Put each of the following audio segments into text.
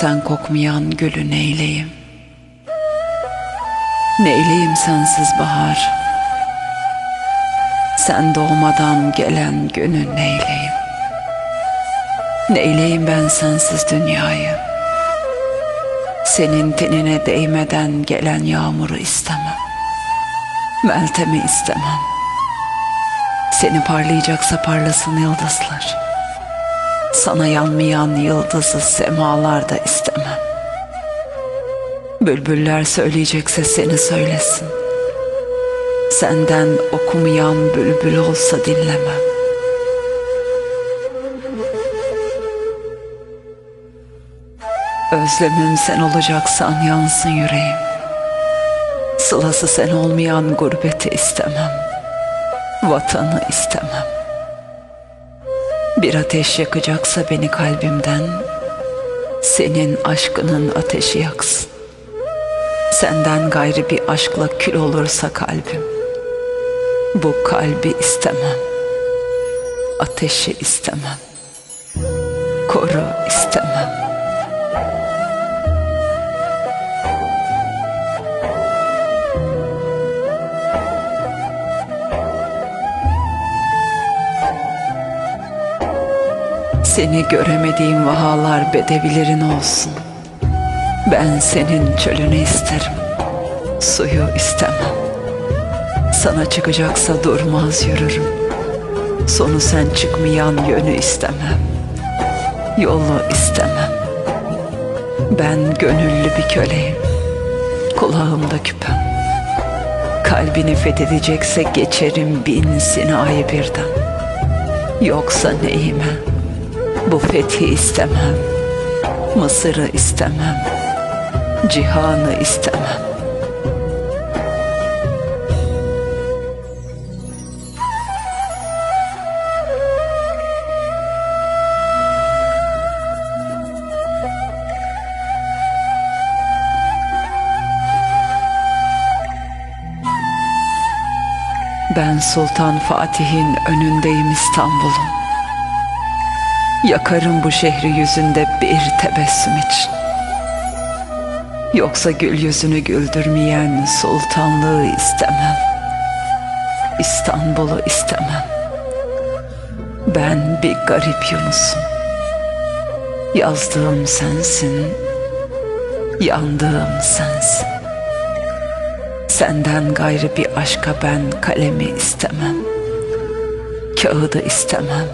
Sen kokmayan gülü neyleyim? Neyleyim sensiz bahar? Sen doğmadan gelen günü neyleyim? Neyleyim ben sensiz dünyayı? Senin tenine değmeden gelen yağmuru istemem. Meltemi istemem. Seni parlayacaksa parlasın yıldızlar. Sana yanmayan yıldızı semalarda istemem. Bülbüller söyleyecekse seni söylesin. Senden okumayan bülbül olsa dinlemem. Özlemim sen olacaksan yansın yüreğim. Sılası sen olmayan gurbeti istemem. Vatanı istemem. Bir ateş yakacaksa beni kalbimden, senin aşkının ateşi yaksın. Senden gayrı bir aşkla kül olursa kalbim, bu kalbi istemem. Ateşi istemem. Seni göremediğim vahalar bedevilerin olsun. Ben senin çölünü isterim. Suyu istemem. Sana çıkacaksa durmaz yürürüm. Sonu sen çıkmayan yönü istemem. Yolu istemem. Ben gönüllü bir köleyim. Kulağımda küpem. Kalbini fethedecekse geçerim bin sinayı birden. Yoksa neyime? Bu fethi istemem. Mısır'ı istemem. Cihanı istemem. Ben Sultan Fatih'in önündeyim İstanbul'un. Yakarım bu şehri yüzünde bir tebessüm için. Yoksa gül yüzünü güldürmeyen sultanlığı istemem. İstanbul'u istemem. Ben bir garip Yunus'um. Yazdığım sensin, yandığım sensin. Senden gayrı bir aşka ben kalemi istemem. Kağıdı istemem.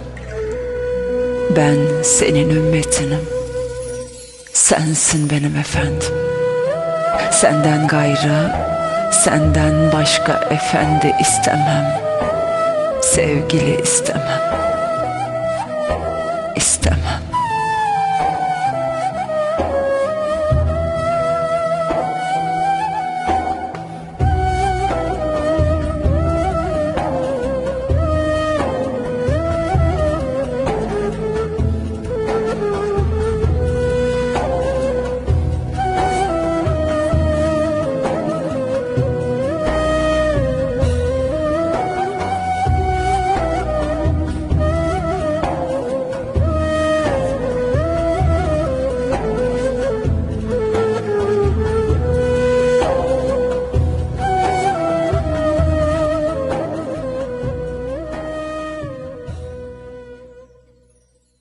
Ben senin ümmetinim. Sensin benim efendim. Senden gayrı, senden başka efendi istemem. Sevgili istemem.